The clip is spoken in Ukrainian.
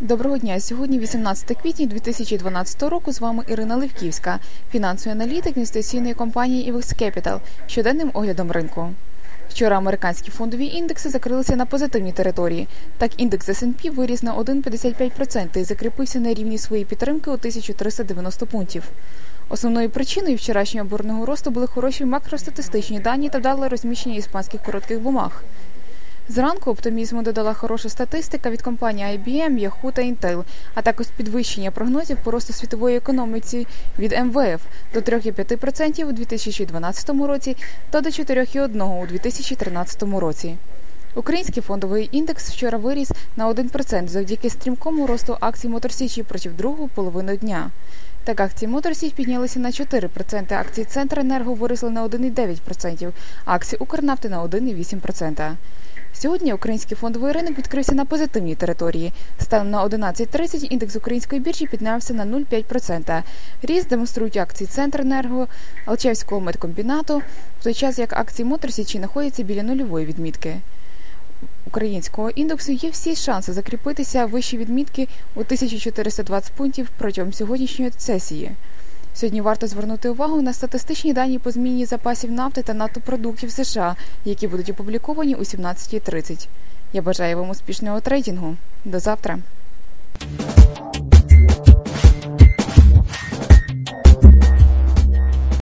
Доброго дня. Сьогодні 18 квітня 2012 року. З вами Ірина Левківська, фінансовий аналітик інвестиційної компанії IVEX Capital, щоденним оглядом ринку. Вчора американські фондові індекси закрилися на позитивній території. Так, індекс S&P виріс на 1,55% і закріпився на рівні своєї підтримки у 1390 пунктів. Основною причиною вчорашнього бурного росту були хороші макростатистичні дані та вдале розміщення іспанських коротких бумаг. Зранку оптимізму додала хороша статистика від компаній IBM, Yahoo та Intel, а також підвищення прогнозів по росту світової економіці від МВФ до 3,5% у 2012 році та до 4,1% у 2013 році. Український фондовий індекс вчора виріс на 1% завдяки стрімкому росту акцій Моторсічі протягом другу половину дня. Так, акції Моторсіч піднялися на 4%, акції Центренерго виросли на 1,9%, а акції Укрнафти на 1,8%. Сьогодні український фондовий ринок відкрився на позитивній території. Станом на 11.30 індекс української біржі піднявся на 0,5%. Ріст демонструють акції Центренерго, Алчевського медкомбінату, в той час як акції Моторсічі знаходяться біля нульової відмітки. Українського індексу є всі шанси закріпитися вищі відмітки у 1420 пунктів протягом сьогоднішньої сесії. Сьогодні варто звернути увагу на статистичні дані по зміні запасів нафти та нафтопродуктів США, які будуть опубліковані у 17.30. Я бажаю вам успішного трейдингу. До завтра.